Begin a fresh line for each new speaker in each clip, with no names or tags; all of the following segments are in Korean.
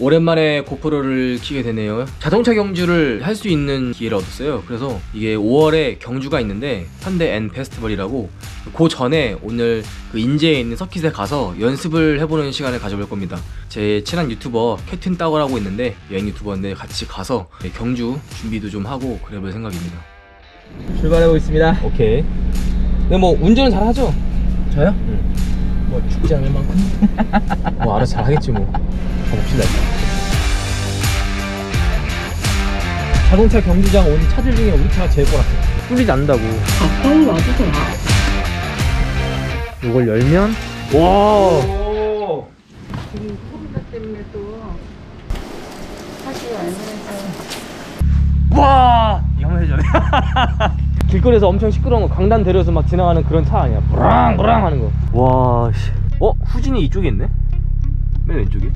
오랜만에 고프로를 키게 되네요. 자동차 경주를 할 수 있는 기회를 얻었어요. 그래서 이게 5월에 경주가 있는데 현대 N 페스티벌이라고 그 전에 오늘 그 인제에 있는 서킷에 가서 연습을 해보는 시간을 가져볼 겁니다. 제 친한 유튜버 캡틴 따거라고 있는데 여행 유튜버인데 같이 가서 경주 준비도 좀 하고 그래볼 생각입니다. 출발해 보겠습니다. 오케이. 근데 뭐 운전은 잘 하죠? 저요? 응. 뭐 죽지 않을 만큼. 뭐 알아서 잘 하겠지 뭐. 가봅시다. 자동차 경주장 온 차들 중에 우리 차가 제일 꼬락해. 뚫리지 않는다고.
가까이 와주세요.
이걸 열면 와.
지금 코로나 때문에 또 사실 알면서
와. 해줘. 길거리에서 엄청 시끄러운 거 강단 내려서 막 지나가는 그런 차 아니야. 브랑 브랑 하는 거. 와 씨. 어 후진이 이쪽에 있네. 맨 왼쪽에.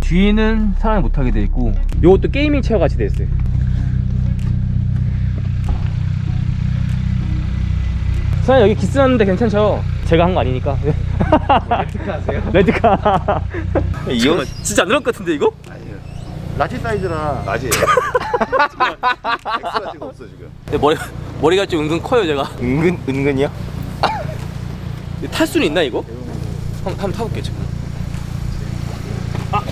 뒤에는 사람이 못 타게 돼 있고. 요것도 게이밍 체어 같이 돼 있어요. 사장님 여기 기스 났는데 괜찮죠? 제가 한 거 아니니까. 레드카 하세요? 레드카.
이거
진짜 안 늘을 것 같은데 이거?
라지 사이즈라 라지예요. 엑스가 지금 없어 지금.
내 머리 머리가 좀 은근 커요 제가.
은근 은근이요?
탈 수는 있나 이거? 한번, 한번 타볼게 지금. 아.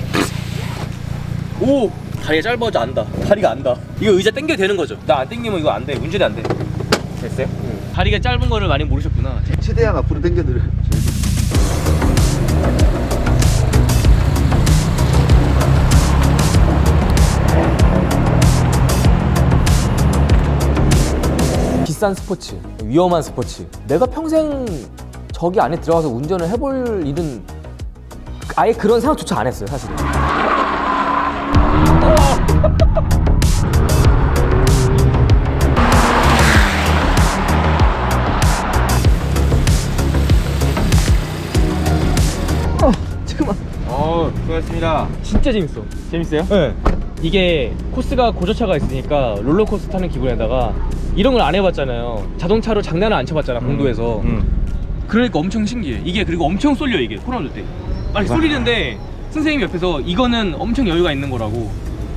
오 다리가 짧아져 안다. 다리가 안다. 이거 의자 당겨 되는 거죠? 나 안 당기면 이거 안 돼. 운전이 안 돼. 됐어요? 다리가 짧은 거를 많이 모르셨구나.
최대한 앞으로 당겨드려.
비싼 스포츠, 위험한 스포츠. 내가 평생 저기 안에 들어가서 운전을 해볼 일은 아예 그런 생각조차 안 했어요, 사실은. 잠깐만.
어, 수고하셨습니다.
진짜 재밌어. 재밌어요? 네. 이게 코스가 고저차가 있으니까 롤러코스터 타는 기분에다가 이런 걸 안 해봤잖아요. 자동차로 장난을 안 쳐봤잖아, 공도에서.
음.
그러니까 엄청 신기해. 이게 그리고 엄청 쏠려 이게 코너들 때. 막 쏠리는데 선생님 옆에서 이거는 엄청 여유가 있는 거라고.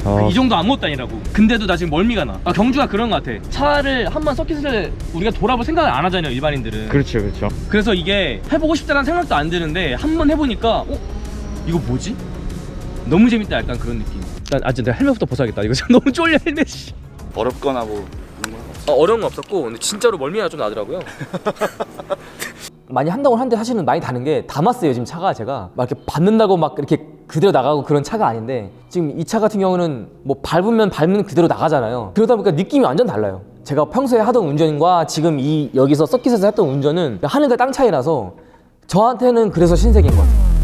어.
이 정도 아무것도 아니라고. 근데도 나 지금 멀미가 나. 아, 경주가 그런 것 같아. 차를 한 번 서킷을 우리가 돌아볼 생각을 안 하잖아요, 일반인들은.
그렇죠, 그렇죠.
그래서 이게 해보고 싶다는 생각도 안 드는데 한 번 해보니까 어? 이거 뭐지? 너무 재밌다 약간 그런 느낌 일단 아 진짜 내가 헬멧부터 벗어야겠다 이거 지금 너무 쫄려 헬멧이
어렵거나 뭐 건. 어,
어려운 거 없었고 근데 진짜로 멀미가 좀 나더라고요 많이 한다고 하는데 사실은 많이 다는 게 담았어요 지금 차가 제가. 막 이렇게 받는다고 막 이렇게 그대로 나가고 그런 차가 아닌데 지금 이 차 같은 경우는 뭐 밟으면 밟는 그대로 나가잖아요. 그러다 보니까 느낌이 완전 달라요. 제가 평소에 하던 운전과 지금 이 여기서 서킷에서 했던 운전은 하늘과 땅 차이라서 저한테는 그래서 신세계인 것 같아요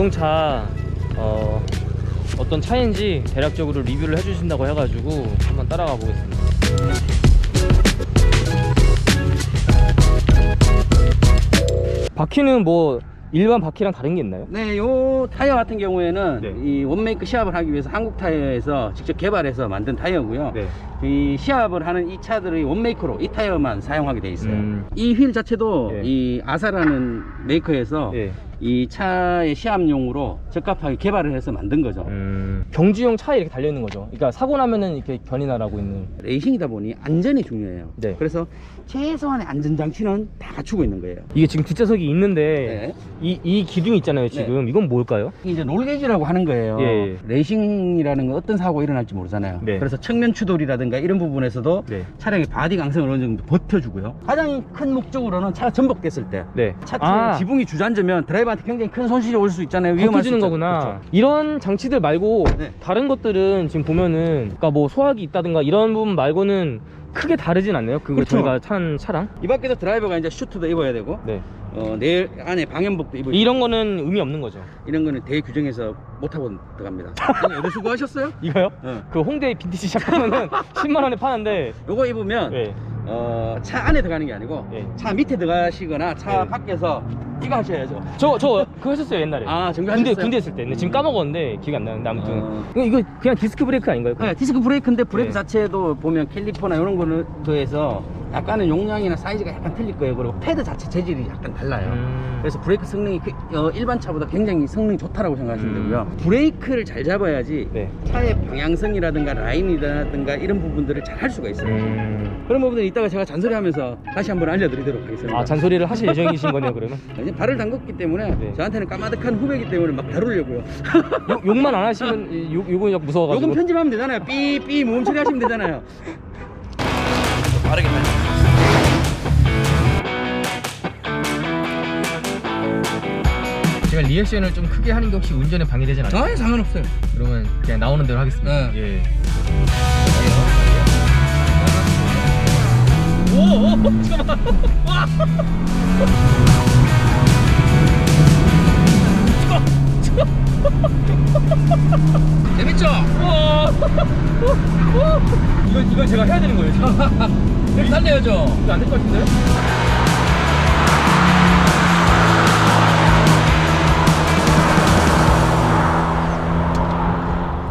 자동차 어, 어떤 차인지 대략적으로 리뷰를 해주신다고 해가지고 한번 따라가 보겠습니다. 바퀴는 뭐 일반 바퀴랑 다른 게 있나요?
네, 요 타이어 같은 경우에는
네.
이 원메이크 시합을 하기 위해서 한국 타이어에서 직접 개발해서 만든 타이어고요.
네.
이 시합을 하는 이 차들이 원메이크로 이 타이어만 사용하게 돼 있어요.
음.
이휠 자체도
예.
이 아사라는 메이커에서
예.
이 차의 시합용으로 적합하게 개발을 해서 만든 거죠.
음, 경주용 차에 이렇게 달려 있는 거죠. 그러니까 사고 나면은 이렇게 견이 나라고 있는.
레이싱이다 보니 안전이 중요해요.
네.
그래서 최소한의 안전 장치는 다 갖추고 있는 거예요.
이게 지금 뒷좌석이 있는데
네.
이, 이 기둥 있잖아요. 지금 이건 뭘까요?
이제 롤게이지라고 하는 거예요.
예, 예.
레이싱이라는 건 어떤 사고가 일어날지 모르잖아요.
네.
그래서 측면 추돌이라든가 이런 부분에서도
네.
차량의 바디 강성을 어느 정도 버텨주고요. 가장 큰 목적으로는 차가 전복됐을 때.
네.
차체
아.
지붕이 주저앉으면 드라이버 한테 굉장히 큰 손실이 올 수 있잖아요. 위험할 수 있죠.
거구나.
그렇죠.
이런 장치들 말고
네.
다른 것들은 지금 보면은 그러니까 뭐 소화기 있다든가 이런 부분 말고는 크게 다르진 않네요. 그거
그렇죠.
저희가 탄 차랑.
이 밖에서 드라이버가 이제 슈트도 입어야 되고,
네.
어, 내 안에 방염복도 입을
이런 거는 의미 없는 거죠.
이런 거는 대규정에서 못 하고 들어갑니다. 여기 수고하셨어요?
이거요?
어.
그 홍대 빈티지 샵 가면은 10만 원에 파는데
요거 입으면
네.
어, 차 안에 들어가는 게 아니고
예.
차 밑에 들어가시거나 차
네.
밖에서 이거 하셔야죠.
저, 저 그거 했었어요 옛날에
아, 정비
군대,
하셨어요?
군대 있을 때 근데 지금 까먹었는데 기억이 안 나는데 아무튼
어.
이거, 이거 그냥 디스크 브레이크 아닌가요?
네, 디스크 브레이크인데 브레이크
네.
자체도 보면 캘리퍼나 이런 더해서 약간은 용량이나 사이즈가 약간 틀릴 거예요. 그리고 패드 자체 재질이 약간 달라요.
음.
그래서 브레이크 성능이 그- 어, 일반 차보다 굉장히 성능이 좋다라고 생각하시면
음.
되고요. 브레이크를 잘 잡아야지
네.
차의 방향성이라든가 라인이라든가 이런 부분들을 잘 할 수가 있어요.
음.
그런 부분은 이따가 제가 잔소리하면서 다시 한번 알려드리도록 하겠습니다.
아 잔소리를 하실 예정이신 거네요 그러면?
이제 발을 담궜기 때문에
네.
저한테는 까마득한 후배이기 때문에 막 다루려고요.
욕, 욕만 안 하시면 욕, 욕은 역 무서워가지고
요금 편집하면 되잖아요. 삐삐 모음 처리하시면 되잖아요.
제가 리액션을 좀 크게 하는 게 혹시 운전에 방해되진 않아요?
전혀 상관없어요.
그러면 그냥 나오는 대로 하겠습니다
네.
예. 오, 오, 잠깐만. 와.
달려야죠.
이거 안될 것 같은데?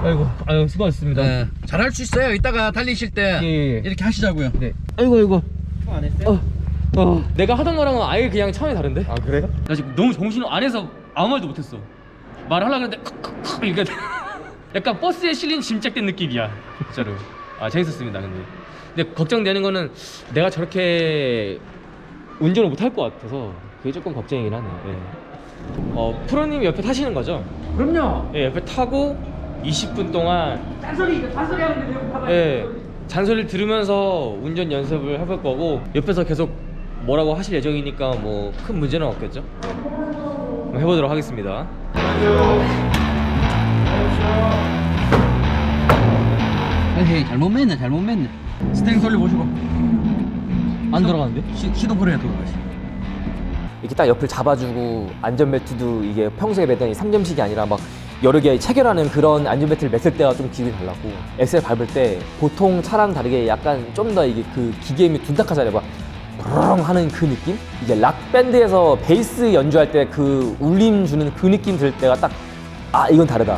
아이고, 아유 수고하셨습니다.
네. 잘할 수 있어요. 이따가 달리실 때
예, 예.
이렇게 하시자고요.
네.
아이고 아이고.
안 했어요?
어. 어.
내가 하던 거랑은 아예 그냥 차원이 다른데?
아 그래?
나 지금 너무 정신 안에서 아무 말도 못했어. 말하려고 했는데 이게 약간 버스에 실린 짐짝된 느낌이야. 진짜로. 아 재밌었습니다. 근데 근데 걱정되는 거는 내가 저렇게 운전을 못 할 것 같아서 그게 조금 걱정이긴 하네요. 예. 어 프로님 옆에 타시는 거죠?
그럼요.
예, 옆에 타고 20분 동안
잔소리 잔소리 하는데 왜 봐봐요.
예, 잔소리를 들으면서 운전 연습을 해볼 거고 옆에서 계속 뭐라고 하실 예정이니까 뭐 큰 문제는 없겠죠? 네. 한번 해보도록 하겠습니다.
에이 잘못 맸네 잘못 맸네. 스테링 돌려보시고.
안 돌아가는데?
시, 시동 걸어야 돌아가시.
이렇게 딱 옆을 잡아주고 안전벨트도 이게 평소에 매던 이 3점식이 아니라 막 여러 개 체결하는 그런 안전벨트를 맸을 때가 좀 기분이 달랐고 엑셀 밟을 때 보통 차랑 다르게 약간 좀 더 이게 그 기계음이 둔탁하잖아요 막 르렁 하는 그 느낌? 이게 락 밴드에서 베이스 연주할 때 그 울림 주는 그 느낌 들 때가 딱 아 이건 다르다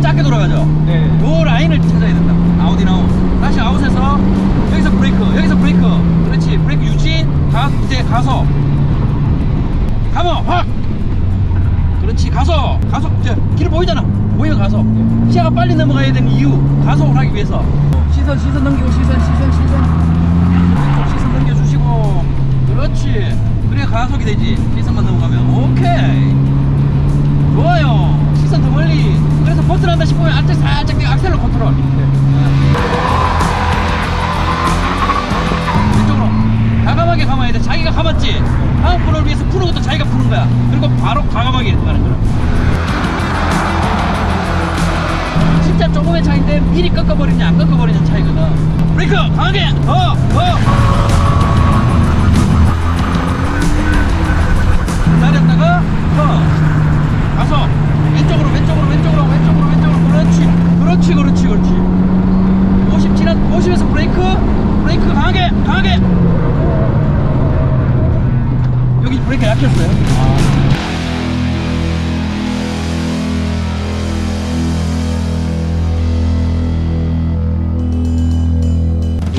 작게 돌아가죠.
네.
요 라인을 찾아야 된다. 아웃인 아웃 다시 아웃에서 여기서 브레이크 여기서 브레이크. 그렇지. 브레이크 유지 가 이제 가속 가모 확! 그렇지. 가속 가속 이제 길 보이잖아. 보여 가속 시야가 빨리 넘어가야 되는 이유 가속을 하기 위해서. 시선 시선 넘기고 시선 시선 시선. 시선 넘겨주시고. 그렇지. 그래 가속이 되지. 시선만 넘어가면. 오케이. 좋아요 멀리. 그래서 버튼 한다 싶으면 앞에 살짝 내가 악셀로 컨트롤. 왼쪽으로. 과감하게 감아야 돼. 자기가 감았지? 다음 코너를 위해서 푸는 것도 자기가 푸는 거야. 그리고 바로 과감하게 가는 거야. 진짜 조금의 차이인데 미리 꺾어버리냐 안 꺾어버리냐 차이거든. 브레이크! 강하게! 더더 그렇지 그렇지 그렇지. 그렇지 50 지난 50에서 브레이크 브레이크 강하게 강하게. 여기 브레이크 약했어요?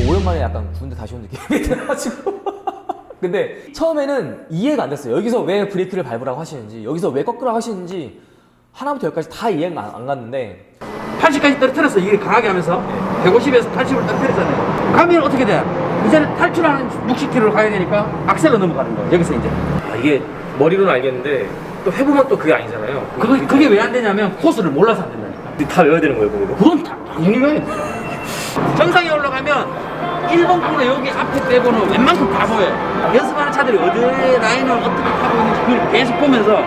오랜만에 약간 군대 다시 온 느낌이 들어가지고. 근데 처음에는 이해가 안 됐어요. 여기서 왜 브레이크를 밟으라고 하시는지 여기서 왜 꺾으라고 하시는지 하나부터 열까지 다 이해가 안, 안 갔는데
80까지 떨어뜨렸어 이게 강하게 하면서 150에서 80을 떨어뜨렸잖아요. 가면 어떻게 돼? 이제는 탈출하는 60km로 가야 되니까 악셀로 넘어가는 거예요. 여기서 이제.
아, 이게 머리로는 알겠는데 또 해보면 또 그게 아니잖아요.
그거, 그게 왜 안 되냐면 코스를 몰라서 안 된다니까.
다 외워야 되는 거예요, 그거.
그건 다 당연히 가야 돼 정상에 올라가면 1번 코너 여기 앞에 빼고는 웬만큼 다 보여요. 연습하는 차들이 어디 라인을 어떻게 타고 있는지 그걸 계속 보면서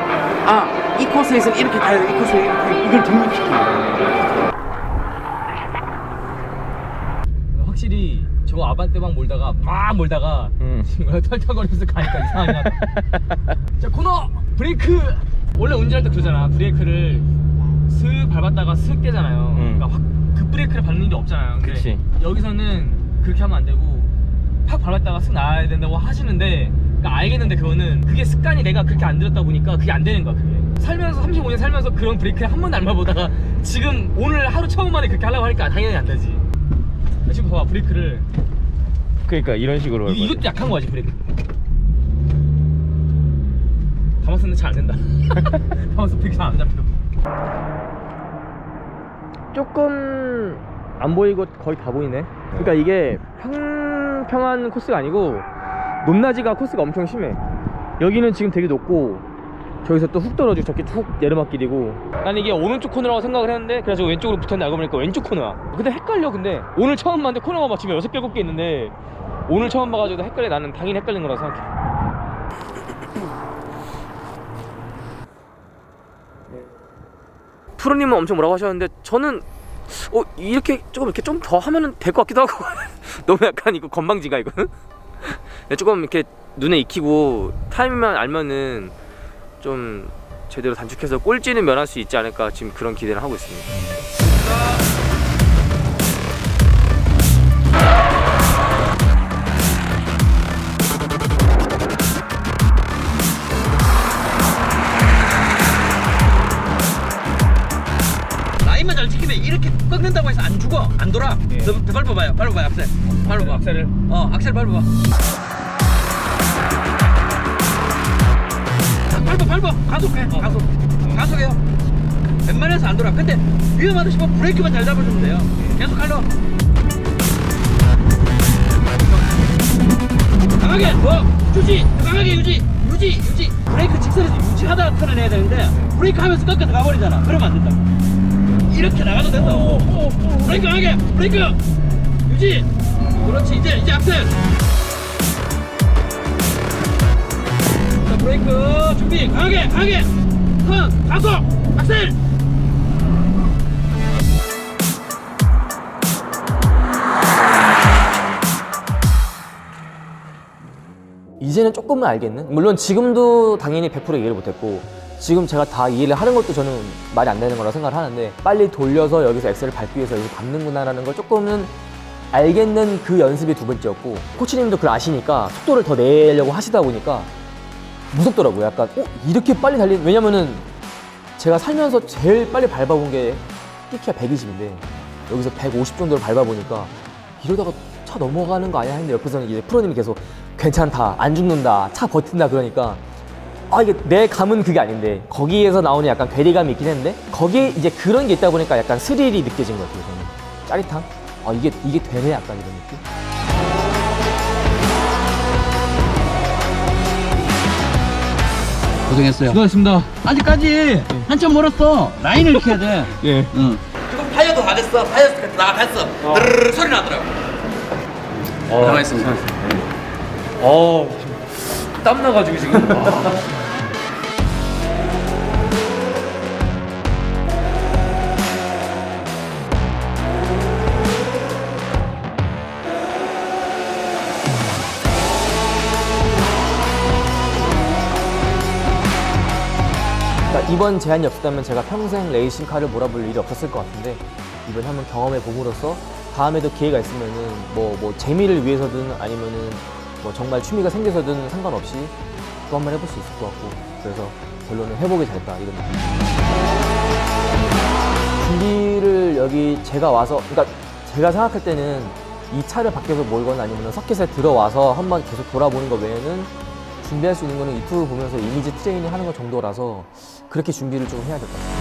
아 이 코스에서 이렇게 타야 돼, 이 코스에서 이렇게 이걸 정립시키는 거예요
확실히 저 아반떼 막 몰다가 막 몰다가
음.
지금 털털거리면서 가니까 이상하긴 하다 자 코너 브레이크! 원래 운전할 때 그러잖아. 브레이크를 슥 밟았다가 슥 떼잖아요.
음.
그러니까 확 급브레이크를 밟는 일이 없잖아요. 근데
그치.
여기서는 그렇게 하면 안 되고 팍 밟았다가 슥 나와야 된다고 하시는데 그러니까 알겠는데 그거는 그게 습관이 내가 그렇게 안 들었다 보니까 그게 안 되는 거야 그게. 살면서 35년 살면서 그런 브레이크를 한 번도 안 밟아보다가 지금 오늘 하루 처음 만에 그렇게 하려고 하니까 당연히 안 되지. 지금 봐봐 브레이크를
그러니까 이런 식으로
이, 이것도 약한 거지 브레이크? 담았었는데 잘 안 된다. 담았어 브레이크 잘 안 잡혀. 조금 안 보이고 거의 다 보이네. 그러니까 이게 평평한 코스가 아니고 높낮이가 코스가 엄청 심해. 여기는 지금 되게 높고 저기서 또 훅 떨어지고 저렇게 쭉 내리막길이고. 난 이게 오른쪽 코너라고 생각을 했는데 그래서 왼쪽으로 붙었는데 알고 보니까 왼쪽 코너야. 근데 헷갈려 근데. 오늘 처음 봤는데 코너가 막 지금 6개 7개 있는데 오늘 처음 봐가지고 헷갈려. 나는 당연히 헷갈린 거라고 생각해. 프로님은 엄청 뭐라고 하셨는데 저는 어 이렇게 조금 이렇게 좀 더 하면은 될 것 같기도 하고. 너무 약간 이거 건방지가 이거는? 네, 조금 이렇게 눈에 익히고 타이밍만 알면은 좀 제대로 단축해서 꼴찌는 면할 수 있지 않을까 지금 그런 기대를 하고 있습니다.
라인만 잘 지키면 이렇게 꺾는다고 해서 안 죽어. 안 돌아. 더, 더 밟아봐요. 밟아봐요 악셀. 밟아봐.
악셀을.
어 악셀 밟아봐 밟아 가속해 가속. 가속해요. 웬만해서 안 돌아. 근데 위험하다 싶으면 브레이크만 잘 잡아주면 돼요. 계속 갈러 강하게 뭐 유지 강하게 유지 유지 유지. 브레이크 직선에서 유지하다가 턴을 해야 되는데 브레이크 하면서 꺾어서 가버리잖아. 그러면 안 된다 이렇게 나가도 된다 브레이크 강하게 브레이크. 유지. 그렇지. 이제 이제 악셀 브레이크 준비 강하게 강하게 턴 가속 악셀
이제는 조금은 알겠는? 물론 지금도 당연히 100% 이해를 못했고 지금 제가 다 이해를 하는 것도 저는 말이 안 되는 거라고 생각을 하는데 빨리 돌려서 여기서 엑셀을 밟기 위해서 여기서 밟는구나라는 걸 조금은 알겠는 그 연습이 두 번째였고 코치님도 그걸 아시니까 속도를 더 내려고 하시다 보니까 무섭더라고요. 약간 어? 이렇게 빨리 달리는 왜냐면은 제가 살면서 제일 빨리 밟아본 게 키키가 120인데 여기서 150 정도를 밟아보니까 이러다가 차 넘어가는 거 아니야 했는데 옆에서는 이제 프로님이 계속 괜찮다 안 죽는다 차 버틴다 그러니까 아 이게 내 감은 그게 아닌데 거기에서 나오는 약간 괴리감이 있긴 했는데 거기에 이제 그런 게 있다 보니까 약간 스릴이 느껴진 것 같아요 저는. 짜릿함? 아 이게 이게 되네 약간 이런 느낌
고생했어요. 수고하셨습니다. 아직까지 한참 멀었어. 라인을 이렇게 해야 돼.
예.
응. 지금 파이어도 다 됐어. 파이어 스크래치 다 갔어. 드르르 소리 나더라고. 나와 있습니다.
어, 땀 나가지고 지금.
이번 제한이 없었다면 제가 평생 레이싱카를 몰아볼 일이 없었을 것 같은데 이번 한번 경험해 봄으로써 다음에도 기회가 있으면은 뭐, 뭐 재미를 위해서든 아니면은 뭐 정말 취미가 생겨서든 상관없이 또 한 번 해볼 수 있을 것 같고 그래서 결론은 해보게 잘했다 이런 느낌. 준비를 여기 제가 와서 그러니까 제가 생각할 때는 이 차를 밖에서 몰거나 아니면 서킷에 들어와서 한 번 계속 돌아보는 것 외에는 준비할 수 있는 거는 유튜브 보면서 이미지 트레이닝 하는 것 정도라서 그렇게 준비를 좀 해야 될 것 같아요.